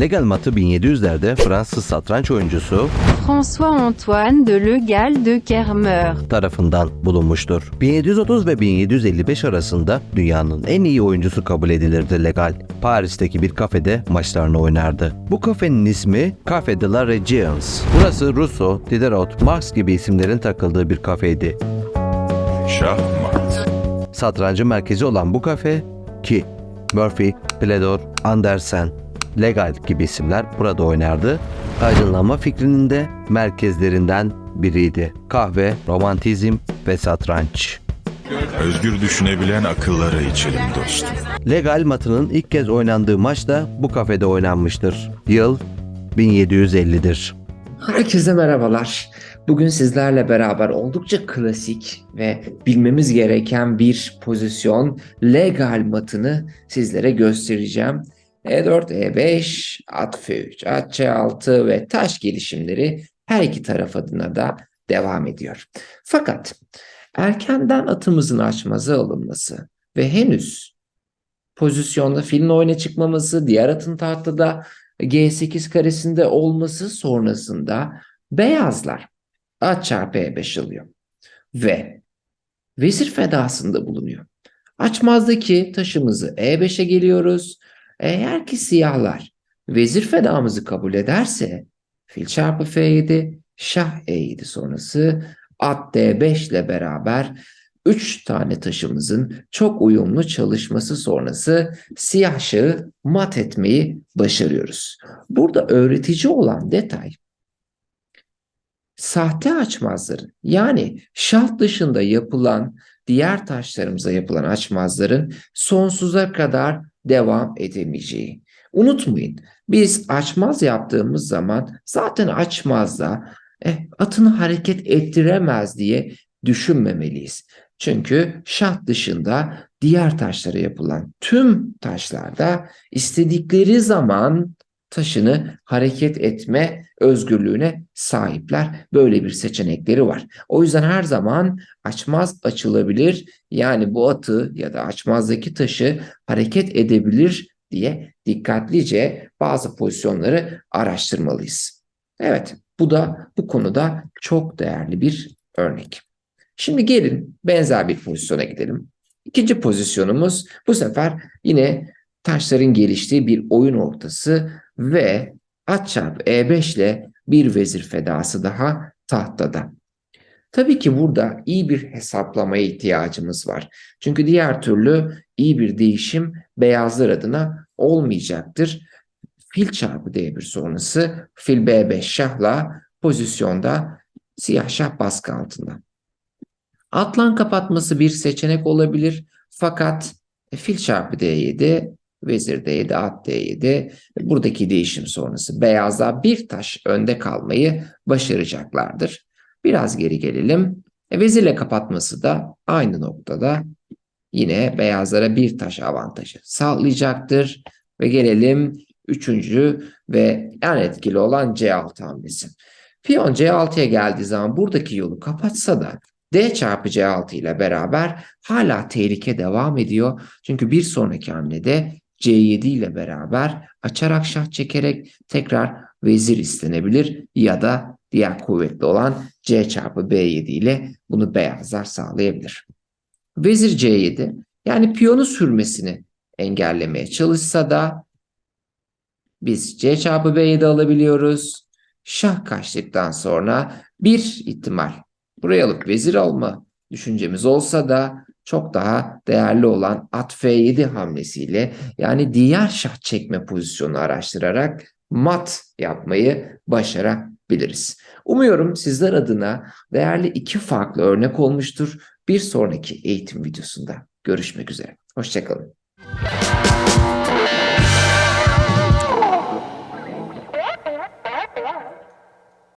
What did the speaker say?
Legal matı 1700'lerde Fransız satranç oyuncusu François-Antoine de Le Gall de Kermeur. tarafından bulunmuştur. 1730 ve 1755 arasında dünyanın en iyi oyuncusu kabul edilirdi Legal. Paris'teki bir kafede maçlarını oynardı. Bu kafenin ismi Café de la Régence. Burası Rousseau, Diderot, Marx gibi isimlerin takıldığı bir kafeydi. Şahmat. Satrancı merkezi olan bu kafe ki Murphy, Pledor, Andersen, Legal gibi isimler burada oynardı. Aydınlanma fikrinin de merkezlerinden biriydi. Kahve, romantizm ve satranç. Özgür düşünebilen akıllara içelim dostum. Legal matının ilk kez oynandığı maç da bu kafede oynanmıştır. Yıl 1750'dir. Herkese merhabalar. Bugün sizlerle beraber oldukça klasik ve bilmemiz gereken bir pozisyon legal matını sizlere göstereceğim. E E4, E5, at F3, at C6 ve taş gelişimleri her iki taraf adına da devam ediyor. Fakat erkenden atımızın açmazı alınması ve henüz pozisyonda filin oyuna çıkmaması, diğer atın tahtada G8 karesinde olması sonrasında beyazlar at çarpı E5 alıyor. Ve vezir fedasında bulunuyor. Açmazdaki taşımızı E5'e geliyoruz. Eğer ki siyahlar vezir fedamızı kabul ederse fil çarpı F7, şah E7 sonrası at D5 ile beraber 3 tane taşımızın çok uyumlu çalışması sonrası siyah şahı mat etmeyi başarıyoruz. Burada öğretici olan detay sahte açmazların yani şah dışında yapılan diğer taşlarımıza yapılan açmazların sonsuza kadar devam edemeyeceği. Unutmayın biz açmaz yaptığımız zaman zaten açmazda eh, atını hareket ettiremez diye düşünmemeliyiz. Çünkü şah dışında diğer taşlara yapılan tüm taşlarda istedikleri zaman taşını hareket etme özgürlüğüne sahipler. Böyle bir seçenekleri var. O yüzden her zaman açmaz açılabilir. Yani bu atı ya da açmazdaki taşı hareket edebilir diye dikkatlice bazı pozisyonları araştırmalıyız. Evet, bu da bu konuda çok değerli bir örnek. Şimdi gelin benzer bir pozisyona gidelim. İkinci pozisyonumuz bu sefer yine taşların geliştiği bir oyun ortası ve at çarpı E5 ile bir vezir fedası daha tahtada. Tabii ki burada iyi bir hesaplamaya ihtiyacımız var. Çünkü diğer türlü iyi bir değişim beyazlar adına olmayacaktır. Fil çarpı D1 sonrası fil B5 şahla pozisyonda siyah şah baskı altında. Atlan kapatması bir seçenek olabilir. Fakat fil çarpı D7, vezir D7, at D7 buradaki değişim sonrası beyazlar bir taş önde kalmayı başaracaklardır. Biraz geri gelelim. E, vezirle kapatması da aynı noktada yine beyazlara bir taş avantajı sağlayacaktır. Ve gelelim üçüncü ve en etkili olan C6 hamlesi. Piyon C6'ya geldiği zaman buradaki yolu kapatsa da D çarpı C6 ile beraber hala tehlike devam ediyor. Çünkü bir sonraki hamlede C7 ile beraber açarak şah çekerek tekrar vezir istenebilir ya da diğer kuvvetli olan C çarpı B7 ile bunu beyazlar sağlayabilir. Vezir C7 yani piyonu sürmesini engellemeye çalışsa da biz C çarpı B7 alabiliyoruz. Şah kaçtıktan sonra bir ihtimal buraya alıp vezir alma düşüncemiz olsa da çok daha değerli olan at F7 hamlesiyle yani diğer şah çekme pozisyonu araştırarak mat yapmayı başarabiliriz. Umuyorum sizler adına değerli iki farklı örnek olmuştur. Bir sonraki eğitim videosunda görüşmek üzere. Hoşçakalın.